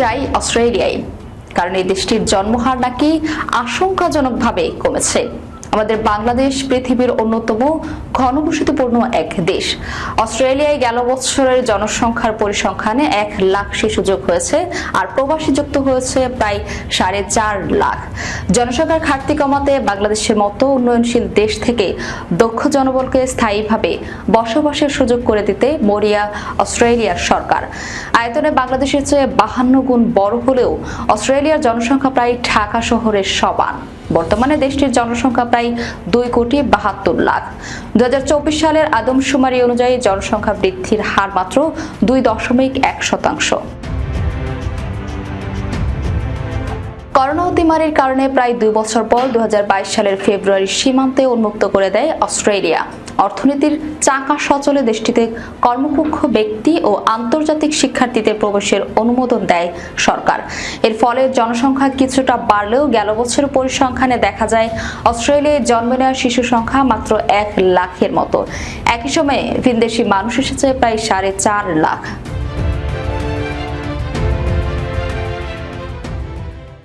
যাই অস্ট্রেলিয়ায় কারণ এই দেশটির জন্মহার নাকি আশঙ্কাজনকভাবে কমেছে। আমাদের বাংলাদেশ পৃথিবীর অন্যতম ঘনবসতিপূর্ণ এক দেশ। অস্ট্রেলিয়ায় গেল বছরের জনসংখ্যার পরিসংখ্যানে এক লাখ শিশু যোগ হয়েছে, আর প্রবাসী যুক্ত হয়েছে প্রায় সাড়ে চার লাখ। জনসংখ্যার ঘাটতি কমাতে বাংলাদেশের মতো উন্নয়নশীল দেশ থেকে দক্ষ জনবলকে স্থায়ীভাবে বসবাসের সুযোগ করে দিতে মরিয়া অস্ট্রেলিয়ার সরকার। আয়তনে বাংলাদেশের চেয়ে বাহান্ন গুণ বড় হলেও অস্ট্রেলিয়ার জনসংখ্যা প্রায় ঢাকা শহরের সমান। বর্তমানে দেশটির জনসংখ্যা প্রায় দুই কোটি বাহাত্তর লাখ। দু সালের আদমশুমারি অনুযায়ী জনসংখ্যা বৃদ্ধির হার মাত্র দুই দশমিক এক শতাংশ। করোনা অতিমারির কারণে প্রায় দুই বছর পর দু হাজার বাইশ সালের ফেব্রুয়ারি সীমান্তে উন্মুক্ত করে দেয় অস্ট্রেলিয়া। অর্থনীতির চাকা সচলে দেশটিতে কর্মক্ষ ব্যক্তি ও আন্তর্জাতিক শিক্ষার্থীদের প্রবেশের অনুমোদন দেয় সরকার। এর ফলে জনসংখ্যা কিছুটা বাড়লেও গেল বছর পরিসংখ্যানে দেখা যায়, অস্ট্রেলিয়ায় জন্ম নেওয়া শিশু সংখ্যা মাত্র এক লাখের মতো। একই সময়ে ভিনদেশি মানুষ এসেছে প্রায় সাড়ে চার লাখ।